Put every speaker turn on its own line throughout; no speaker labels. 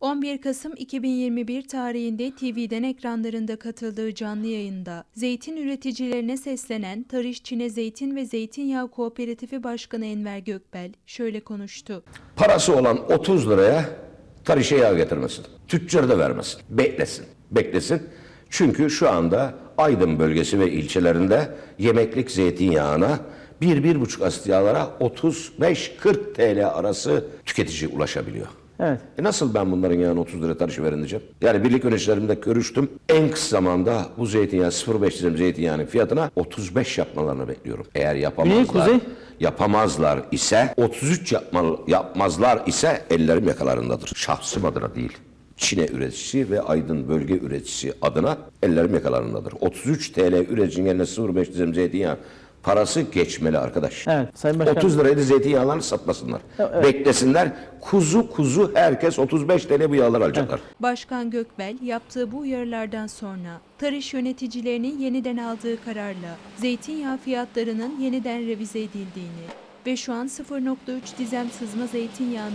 11 Kasım 2021 tarihinde TV'den ekranlarında katıldığı canlı yayında zeytin üreticilerine seslenen Tarış Çin'e Zeytin ve Zeytinyağı Kooperatifi Başkanı Enver Gökbel şöyle konuştu.
Parası olan 30 liraya tarışa yağ getirmesin. Tüccar da vermesin. Beklesin. Beklesin. Çünkü şu anda Aydın bölgesi ve ilçelerinde yemeklik zeytinyağına 1-1,5 asit yağlara 35-40 TL arası tüketici ulaşabiliyor.
Evet.
E nasıl ben bunların yağını 30 lira tarışı verin diyeceğim? Yani birlik yöneticilerimle görüştüm. En kısa zamanda bu zeytinyağı 0,5 dilim zeytinyağının fiyatına 35 yapmalarını bekliyorum. Eğer yapamazlar,
Güney, kuzey?
yapamazlar ise 33 yapmalı, yapmazlar ise ellerim yakalarındadır. Şahsım adına değil. Çin'e üreticisi ve Aydın bölge üreticisi adına ellerim yakalarındadır. 33 TL üreticinin eline 0,5 dilim zeytinyağı parası geçmeli arkadaş.
Evet, Sayın Başkan.
30 liraya da zeytinyağlarını satmasınlar. Beklesinler. Kuzu kuzu herkes 35 TL bu yağlar alacaklar.
Başkan Gökbel yaptığı bu uyarılardan sonra Tarış yöneticilerinin yeniden aldığı kararla zeytinyağı fiyatlarının yeniden revize edildiğini ve şu an 0.3 dizem sızma zeytinyağının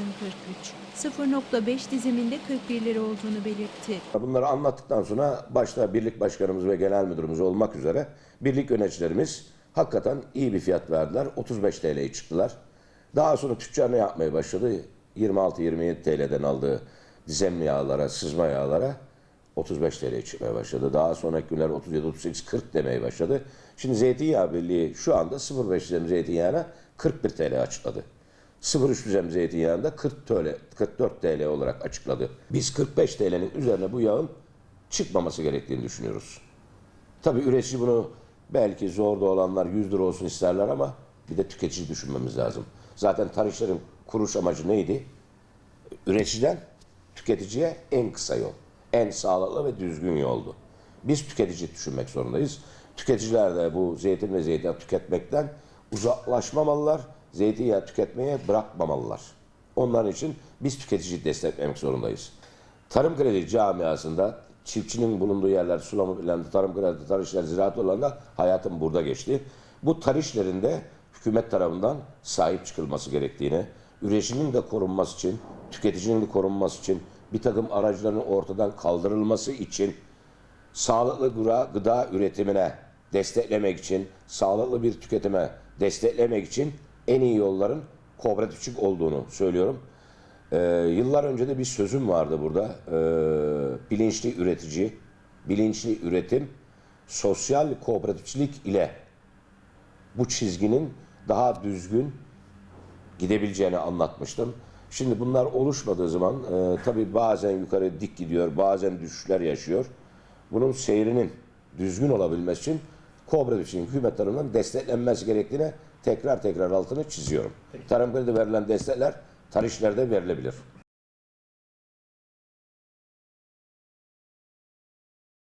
43, 0.5 diziminde 41 lira olduğunu belirtti.
Bunları anlattıktan sonra başta birlik başkanımız ve genel müdürümüz olmak üzere birlik yöneticilerimiz hakikaten iyi bir fiyat verdiler. 35 TL'ye çıktılar. Daha sonra tüccar ne yapmaya başladı? 26-27 TL'den aldığı dizemli yağlara, sızma yağlara 35 TL'ye çıkmaya başladı. Daha sonraki günler 37, 38, 40 demeye başladı. Şimdi Zeytinyağı Birliği şu anda 0,5 dizem zeytinyağına 41 TL açıkladı. 0,3 düzem zeytinyağında 40 TL, 44 TL olarak açıkladı. Biz 45 TL'nin üzerine bu yağın çıkmaması gerektiğini düşünüyoruz. Tabii üretici bunu belki zorda olanlar 100 lira olsun isterler ama bir de tüketici düşünmemiz lazım. Zaten tarışların kuruş amacı neydi? Üreticiden tüketiciye en kısa yol, en sağlıklı ve düzgün yoldu. Biz tüketici düşünmek zorundayız. Tüketiciler de bu zeytin ve zeytinyağı tüketmekten uzaklaşmamalılar, zeytinyağı tüketmeye bırakmamalılar. Onların için biz tüketiciyi desteklemek zorundayız. Tarım kredi camiasında çiftçinin bulunduğu yerler sulama planı, tarım kredi, tarışlar, ziraat olanında hayatım burada geçti. Bu tarışlarında hükümet tarafından sahip çıkılması gerektiğini, üreticinin de korunması için, tüketicinin de korunması için, bir takım aracıların ortadan kaldırılması için, sağlıklı gıda, gıda üretimine desteklemek için, sağlıklı bir tüketime desteklemek için en iyi yolların kooperatifçilik olduğunu söylüyorum. Ee, yıllar önce de bir sözüm vardı burada. Ee, bilinçli üretici, bilinçli üretim, sosyal kooperatifçilik ile bu çizginin daha düzgün gidebileceğini anlatmıştım. Şimdi bunlar oluşmadığı zaman e, tabii bazen yukarı dik gidiyor, bazen düşüşler yaşıyor. Bunun seyrinin düzgün olabilmesi için kooperatifçinin hükümet tarafından desteklenmesi gerektiğine tekrar tekrar altını çiziyorum. Tarım kredi verilen destekler tarışlarda verilebilir.